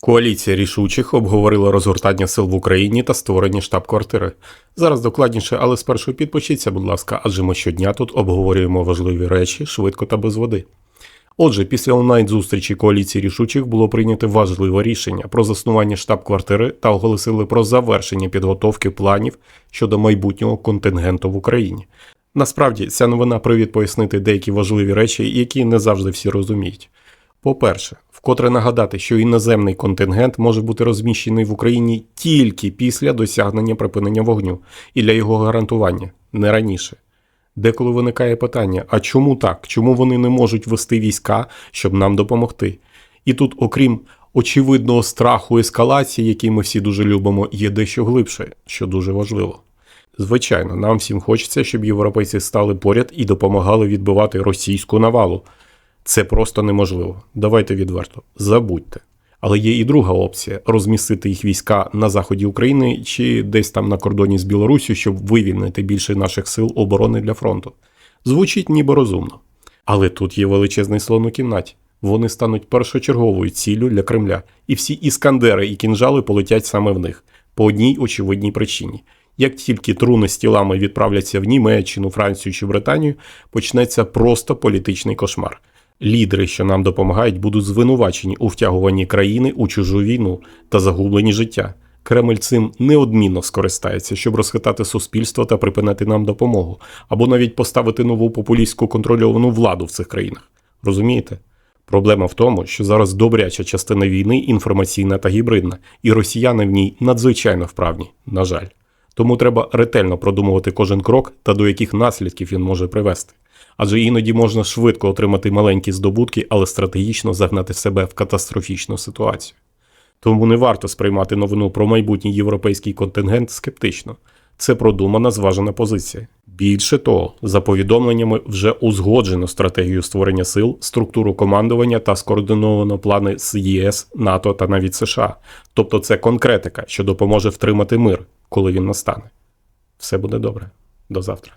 Коаліція рішучих обговорила розгортання сил в Україні та створення штаб-квартири. Зараз докладніше, але спершу підпишіться, будь ласка, адже ми щодня тут обговорюємо важливі речі швидко та без води. Отже, після онлайн-зустрічі коаліції рішучих було прийнято важливе рішення про заснування штаб-квартири та оголосили про завершення підготовки планів щодо майбутнього контингенту в Україні. Насправді, ця новина привід пояснити деякі важливі речі, які не завжди всі розуміють. По-перше, вкотре нагадати, що іноземний контингент може бути розміщений в Україні тільки після досягнення припинення вогню і для його гарантування, не раніше. Деколи виникає питання: а чому так? Чому вони не можуть вести війська, щоб нам допомогти? І тут, окрім очевидного страху ескалації, який ми всі дуже любимо, є дещо глибше, що дуже важливо. Звичайно, нам всім хочеться, щоб європейці стали поряд і допомагали відбивати російську навалу. Це просто неможливо. Давайте відверто. Забудьте. Але є і друга опція розмістити їх війська на заході України чи десь там на кордоні з Білорусі, щоб вивільнити більше наших сил оборони для фронту. Звучить ніби розумно. Але тут є величезний слон у кімнаті. Вони стануть першочерговою ціллю для Кремля, і всі іскандери і кінжали полетять саме в них по одній очевидній причині. Як тільки труни з тілами відправляться в Німеччину, Францію чи Британію, почнеться просто політичний кошмар. Лідери, що нам допомагають, будуть звинувачені у втягуванні країни у чужу війну та загублені життя. Кремль цим неодмінно скористається, щоб розхитати суспільство та припинити нам допомогу, або навіть поставити нову популістську контрольовану владу в цих країнах. Розумієте? Проблема в тому, що зараз добряча частина війни інформаційна та гібридна, і росіяни в ній надзвичайно вправні, на жаль. Тому треба ретельно продумувати кожен крок та до яких наслідків він може привести. Адже іноді можна швидко отримати маленькі здобутки, але стратегічно загнати себе в катастрофічну ситуацію. Тому не варто сприймати новину про майбутній європейський контингент скептично. Це продумана зважена позиція. Більше того, за повідомленнями вже узгоджено стратегію створення сил, структуру командування та скоординовано плани з ЄС, НАТО та навіть США. Тобто це конкретика, що допоможе втримати мир, коли він настане. Все буде добре. До завтра.